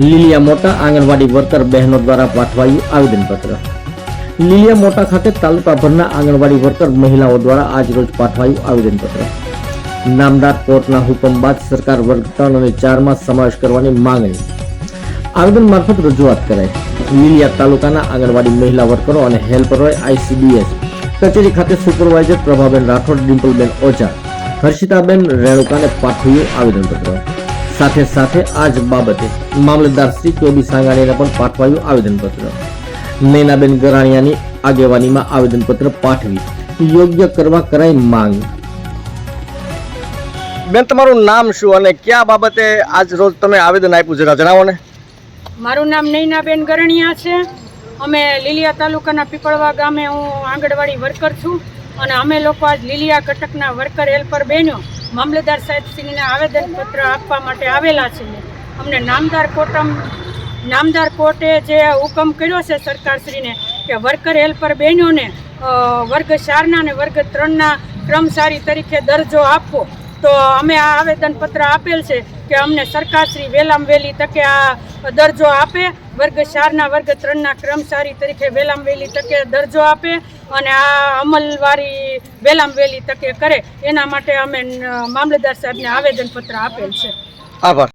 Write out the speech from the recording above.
લીલિયા મોટા આંગણવાડી વર્કર બહેનો દ્વારા પાઠવાયું આવેદનપત્ર. લીલિયા મોટા ખાતે તાલુકાભરના આંગણવાડી વર્કર મહિલાઓ દ્વારા આજરોજ પાઠવાયું આવેદનપત્ર. નામદાર કોર્ટના હુકમ બાદ સરકાર વર્ગ ત્રણ અને ચારમાં સમાવેશ કરવાની માંગણી. આવેદન મારફત રજૂઆત કરાઈ. લીલિયા તાલુકાના આંગણવાડી મહિલા વર્કરો અને હેલ્પરોએ આઈસીડીએસ કચેરી ખાતે સુપરવાઇઝર પ્રભાબેન રાઠોડ, ડિમ્પલબેન ઓઝા હર્ષિતાબેન રેણુકાને પાઠવ્યું આવેદનપત્ર. સાથે સાથે આ જ બાબતે મામલતદાર શ્રી કેબી સાંગાણીને પણ પાઠવાયું આવેદનપત્ર. નૈનાબેન ગરાણિયાની આગેવાનીમાં આવેદનપત્ર પાઠવી. યોગ્ય કરવા કરાઈ માંગ. બેન, તમારું નામ શું અને કયા બાબતે આજ રોજ તમે આવેદન આપ્યું જરા જણાવો ને. મારું નામ નૈનાબેન ગરણિયા છે. અમે લીલિયા તાલુકાના પીપળવા ગામે હું આંગણવાડી વર્કર છું અને અમે લોકો આજ લીલિયા કટકના વર્કર હેલ્પર બહેનો મામલતદાર સાહેબશ્રીને આવેદનપત્ર આપવા માટે આવેલા છીએ અમને નામદાર કોટમ નામદાર કોર્ટે જે હુકમ કર્યો છે સરકારશ્રીને કે વર્કર હેલ્પર બહેનોને વર્ગ ચારના અને વર્ગ ત્રણના કર્મચારી તરીકે દરજ્જો આપવો. તો અમે આ આવેદનપત્ર આપેલ છે કે અમને સરકારશ્રી વહેલામ વહેલી તકે આ દરજ્જો આપે, વર્ગ ચારના વર્ગ ત્રણના કર્મચારી તરીકે વહેલામ વહેલી તકે દરજ્જો આપે અને આ અમલવારી વહેલામ વહેલી તકે કરે. એના માટે અમે મામલતદાર સાહેબને આવેદનપત્ર આપેલ છે. આભાર.